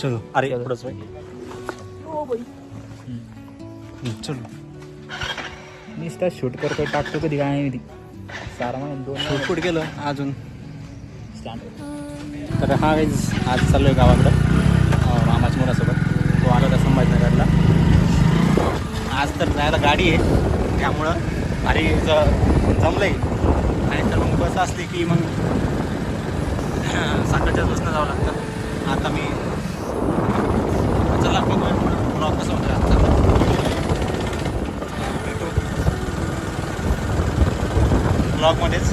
चलो। अरे चलो. थोडंच चलो। नुसता शूट करतो टाकतो कधी काय माहिती. सारा महिना दोन शूट कुठे गेलं? अजून. स्टँड तर हा वेज आज चाललो आहे गावाकडं अं, मामाच्या मुलासोबत. तो आला होता संभाजीनगरला. आज तर जायला गाडी आहे त्यामुळं अरे ज जमलं आहे आणि तर मग बस असली की मग सकाळच्याच बसनं जावं लागतं. आता मी चला बघूया ब्लॉग कसं होतं आजचा ब्लॉगमध्येच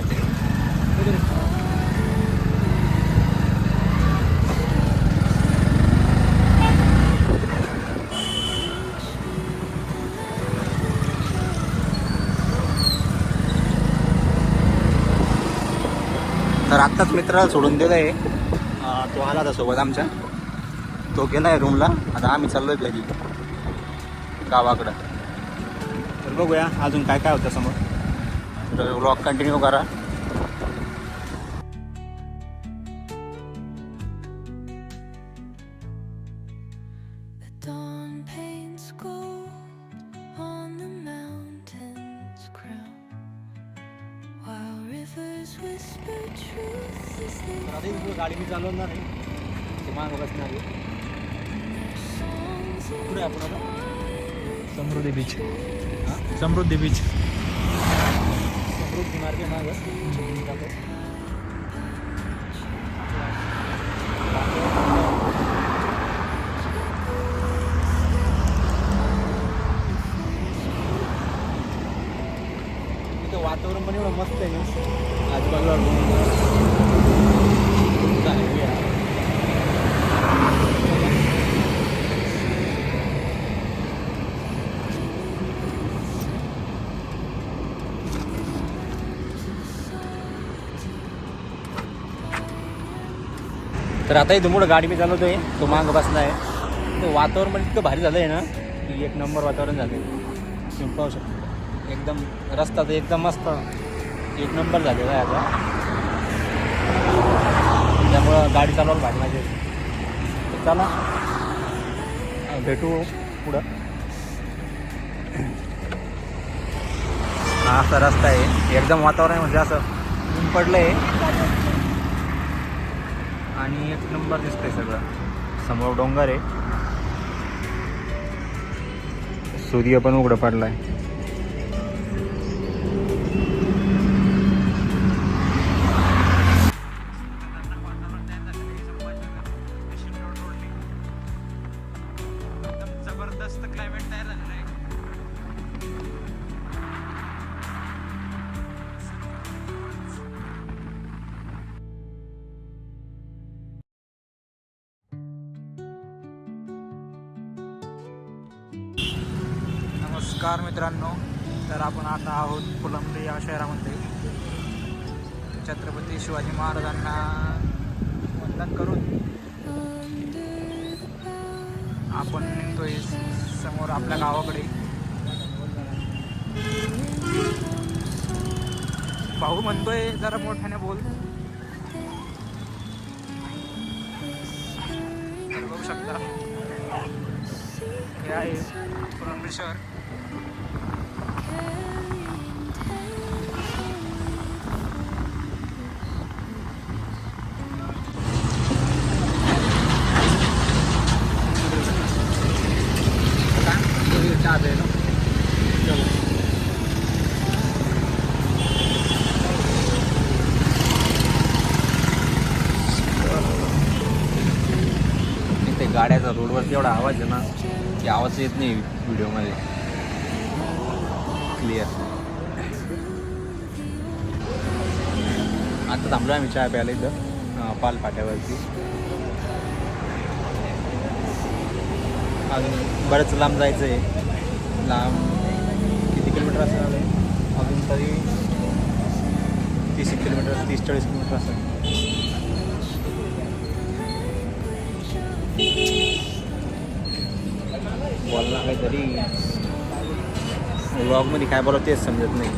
तर आत्ताच मित्राला सोडून दिलं आहे तो आला होता सोबत आमच्या. तो गेला आहे रूमला आता आम्ही चाललो आहे घरी. गावाकडं. तर बघूया अजून काय काय होतं समोर. तर ब्लॉग कंटिन्यू करा. Rivers whisper truth गाडी मी चालवणार आहे ते मागं बसणार आहे पुढे आपण आता समृद्धी बीच समृद्धी बीच समृद्धी मार्गे मागं. जातो. वातावरण पण एवढं मस्त आहे आजूबाजूला चालेल, या. तर आताही इथून गाडी मी चालवतोय. तो मागं बसला आहे तो वातावरण पण इतकं भारी झालं आहे ना की एक नंबर वातावरण झालं आहे तुम्ही पाहू शकता. एकदम रस्ता तर एकदम मस्त. एक नंबर झालेला आहे आता. त्यामुळं गाडी चालवायला भारी माझी चला. भेटू पुढं. हा असा रस्ता आहे. एकदम वातावरण म्हणजे असं ऊन पडलं आहे आणि एक नंबर दिसतंय सगळं. समोर डोंगर आहे. सूर्य पण उघडं पडलाय. तयार झालेलं आहे नमस्कार मित्रांनो तर आपण आता आहोत फुलंब्री या शहरामध्ये छत्रपती शिवाजी महाराजांना वंदन करून. आपण निघतोय समोर आपल्या गावाकडे. भाऊ म्हणतोय जरा मोठ्याने बोल. बघू शकता. हे आहे फुलंब्री शहर इथे गाड्याचा रोडवरती एवढा आवाज आहे ना की आवाज येत नाही व्हिडिओमध्ये. क्लिअर आता थांबलो आम्ही चहा प्यायला इथं पालपाट्यावरती. अजून बरंच लांब जायचं आहे लांब किती किलोमीटर असेल अजून तरी तीस एक किलोमीटर तीस चाळीस किलोमीटर असं बोलला काहीतरी व्लॉगमध्ये काय बोलावं तेच समजत नाही.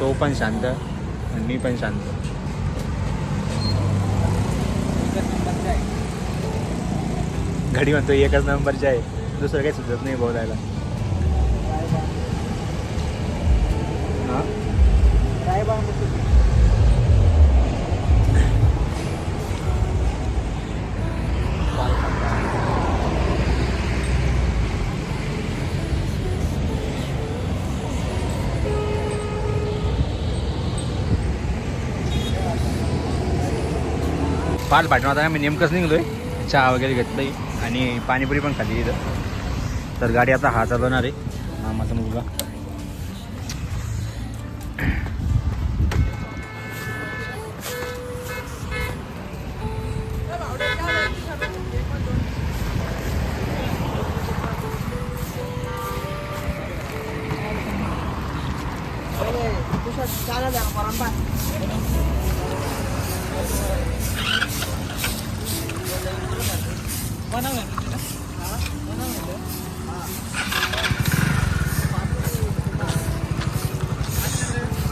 तो पण शांत आणि मी पण शांत. घडी म्हणतो एकच नंबरचे आहे. दुसरं काही सुचत नाही बोलायला. हां? पाल पाठवून आता मी नेमकंच निघलोय. चहा वगैरे घेतलंय. आणि पाणीपुरी पण खाल्ली इथं. तर गाडी आता हा चालवणार आहे मामाचा मुलगा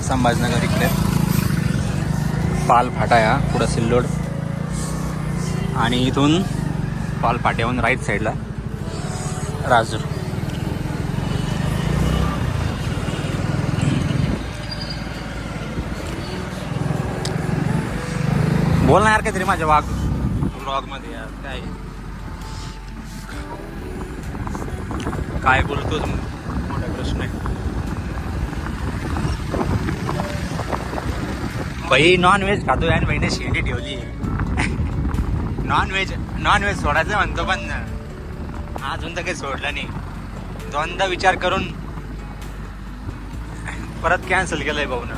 संभाजनगर इकडे. पालफाटा या पुढं सिल्लोड. आणि इथून पाल फाट्याहून राईट साईडला राजूर. बोल ना यार काहीतरी माझ्या वाघ ब्लॉगमध्ये यार काय? काय बोलतोच मोठा प्रश्न आहे. भाई नॉन व्हेज खातोय आणि बहिणी शेंडी ठेवली नॉन व्हेज नॉन व्हेज सोडायचं म्हणतो पण अजून तर काही सोडलं नाही. दोनदा विचार करून परत कॅन्सल केलंय भाऊनं.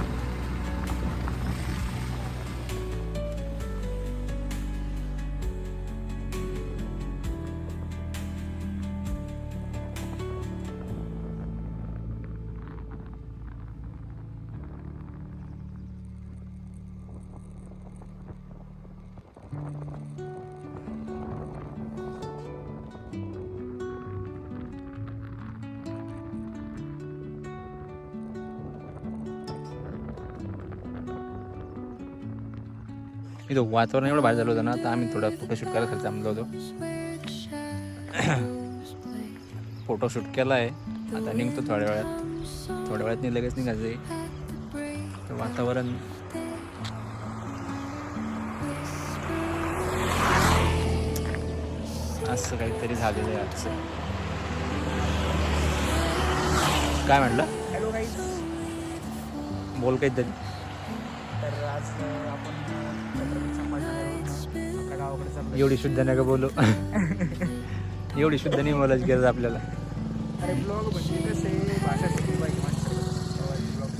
इथं वातावरण एवढं भारी झालं होतं ना तर आम्ही थोडं फोटोशूट करायला खाली थांबलो होतो. फोटोशूट केला आहे आता निघतो थोड्या वेळात. थोड्या वेळात नाही लगेच निघायचं आहे. तर वातावरण. असं काहीतरी झालेलं आहे आजचं. काय म्हटलं? बोल काही बोल काहीतरी. तर आज आपण छत्रपती संभाजीनगरवरून आपल्या गावाकडे चाललो एवढी शुद्ध नाही का बोलू. एवढी शुद्ध नाही बोलायची गरज आपल्याला. अरे ब्लॉग म्हणजे कसे भाषा शिकली पाहिजे माणसाला ब्लॉग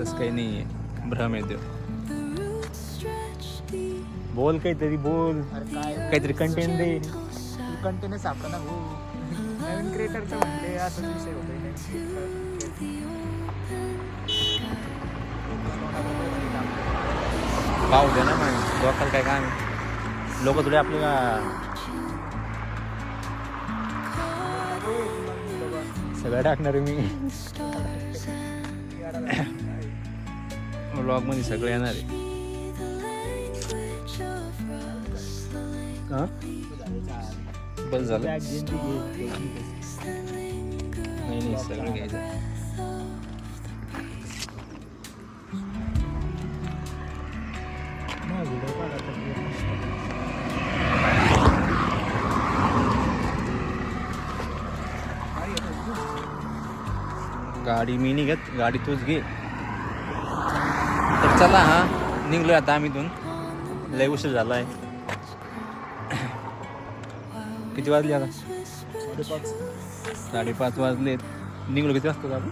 तसं काही नाही आहे. भ्रम येतो. बोल काहीतरी बोल. अरे काय? काहीतरी कंटेंट दे. कंटेनच सापडा ना भाऊ नवीन क्रिएटरचं म्हणले असं विषय होतोय. पाहू दे ना मग लोकल काय काम लोक थोडे आपल्याला सगळं टाकणार आहे मी. Stars and ब्लॉगमध्ये सगळं येणार आहे. बस झालं? नाही नाही सगळं घ्यायचं. गाडी मी नाही घेत गाडी तूच घे. तर चला हा निघलो आता आम्ही इथून. लय उशीर झाला आहे किती वाजले आता? साडेपाच वाजलेत. निघलो किती वाजता होतो आपण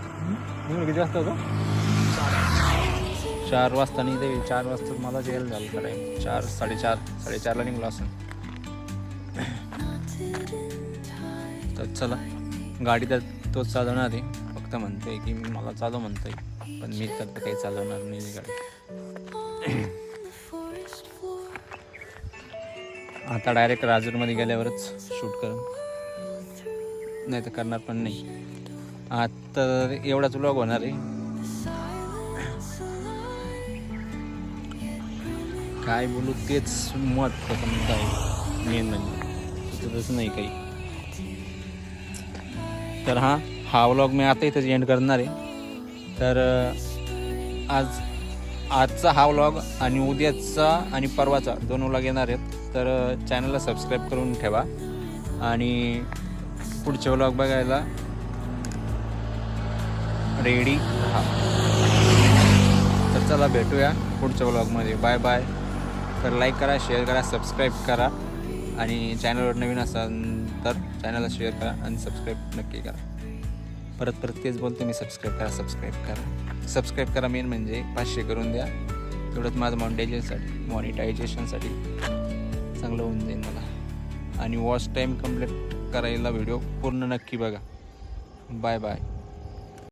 निघलो किती वाजता होतो चार वाजता नाही ते चार वाजता मला जेल झालं करायला चार साडेचार साडेचारला निघलो असं तर चला. गाडी तर तोच चालवणार आहे. फक्त म्हणतोय की मी मला चालव म्हणतोय. पण मी तर काही चालवणार नाही गाडी. आता डायरेक्ट राजूरमध्ये गेल्यावरच शूट कर. नाही तर करणार पण नाही. आता एवढाच व्लॉग होणार आहे. काय बोलू तेच महत्त्वाचं आहे. मेन म्हणजे. तसं नाही काही. तर हा हा व्लॉग मी आता इथंच एंड करणार आहे. तर आज आजचा हा व्लॉग आणि उद्याचा आणि परवाचा दोन व्लॉग येणार आहेत. तर चॅनलला सबस्क्राईब करून ठेवा. आणि पुढचे व्लॉग बघायला रेडी हा तर चला भेटूया पुढच्या व्लॉगमध्ये बाय बाय तर लाईक करा शेअर करा सबस्क्राईब करा. आणि चॅनलवर नवीन असाल तर चॅनलला शेअर करा आणि सबस्क्राईब नक्की करा. परत परत तेच बोलतो मी सबस्क्राईब करा सबस्क्राईब करा. सबस्क्राईब करा मेन म्हणजे पाचशे करून द्या. तेवढंच माझं मॉनिटायझेशनसाठी मॉनिटायझेशनसाठी चांगलं होऊन जाईल मला. आणि वॉच टाईम कंप्लीट करायला व्हिडिओ पूर्ण नक्की बघा. Bye bye